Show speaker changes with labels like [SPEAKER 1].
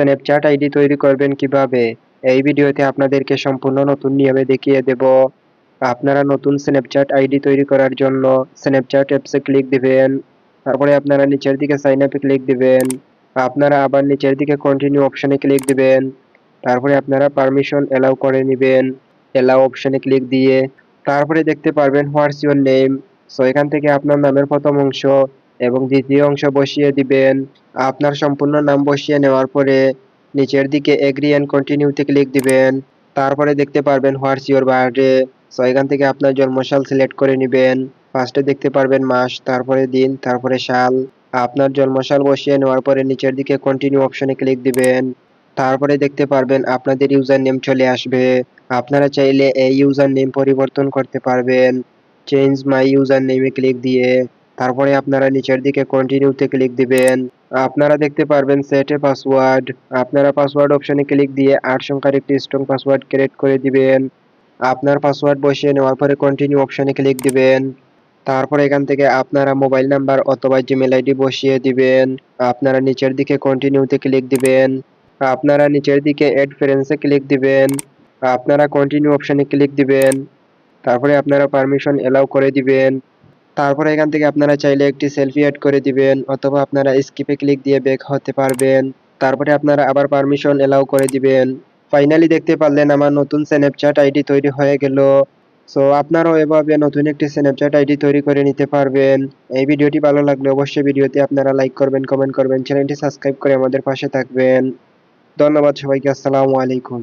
[SPEAKER 1] Snapchat ID তৈরি করবেন কীভাবে? এই ভিডিওতে আপনাদেরকে সম্পূর্ণ নতুন নিয়মে দেখিয়ে দেব। আপনারা নতুন স্ন্যাপচ্যাট আইডি তৈরি করার জন্য স্ন্যাপচ্যাট অ্যাপসে ক্লিক দিবেন। তারপরে আপনারা নিচের দিকে সাইন আপে ক্লিক দিবেন। আপনারা আবার নিচের দিকে কন্টিনিউ অপশনে ক্লিক দিবেন। তারপরে আপনারা পারমিশন এলাও করে নেবেন। এলাও অপশনে ক্লিক দিয়ে। তারপরে দেখতে পারবেন হোয়াটস ইউর নেম সো এখান থেকে আপনার নামের প্রথম অংশ। এবং দ্বিতীয় অংশ বসিয়ে দিবেন। আপনার সম্পূর্ণ নাম বসিয়ে নেওয়ার পরে নিচের দিকে এগ্রি অ্যান্ড কন্টিনিউতে ক্লিক দিবেন। তারপরে দেখতে পারবেন হোয়াটস ইউর বার্থডে সো এখান থেকে আপনার জন্মসাল সিলেক্ট করে নেবেন। ফার্স্টে দেখতে পারবেন মাস, তারপরে দিন, তারপরে সাল। আপনার জন্মসাল বসিয়ে নেওয়ার পরে নিচের দিকে কন্টিনিউ অপশনে ক্লিক দিবেন। তারপরে দেখতে পারবেন আপনাদের ইউজার নেম চলে আসবে। আপনারা চাইলে এই ইউজার নেম পরিবর্তন করতে পারবেন। চেঞ্জ মাই ইউজার নেমে ক্লিক দিয়ে। তারপরে আপনারা নিচের দিকে কন্টিনিউতে ক্লিক দিবেন। আপনারা দেখতে পারবেন সেট পাসওয়ার্ড আপনারা পাসওয়ার্ড অপশনে ক্লিক দিয়ে আট সংখ্যার একটি স্ট্রং পাসওয়ার্ড ক্রিয়েট করে দিবেন। আপনার পাসওয়ার্ড বসিয়ে নেওয়ার পরে কন্টিনিউ অপশনে ক্লিক দিবেন। তারপর এখান থেকে আপনারা মোবাইল নাম্বার অথবা জিমেল আইডি বসিয়ে দিবেন। আপনারা নিচের দিকে কন্টিনিউতে ক্লিক দিবেন। আপনারা নিচের দিকে অ্যাড ফ্রেন্ডসে ক্লিক দিবেন। আপনারা কন্টিনিউ অপশনে ক্লিক দিবেন। তারপরে আপনারা পারমিশন এলাও করে দিবেন। তারপরে এখান থেকে আপনারা চাইলে একটি সেলফি অ্যাড করে দিবেন, অথবা আপনারা স্কিপে ক্লিক দিয়ে ব্যাক হতে পারবেন। তারপরে আপনারা আবার পারমিশন এলাও করে দিবেন। ফাইনালি দেখতে পারলেন আমার নতুন স্ন্যাপচ্যাট আইডি তৈরি হয়ে গেল। সো আপনারাও এভাবে নতুন একটি স্ন্যাপচ্যাট আইডি তৈরি করে নিতে পারবেন। এই ভিডিওটি ভালো লাগলে অবশ্যই ভিডিওতে আপনারা লাইক করবেন কমেন্ট করবেন চ্যানেলটি সাবস্ক্রাইব করে আমাদের পাশে থাকবেন। ধন্যবাদ সবাইকে, আসসালামু আলাইকুম।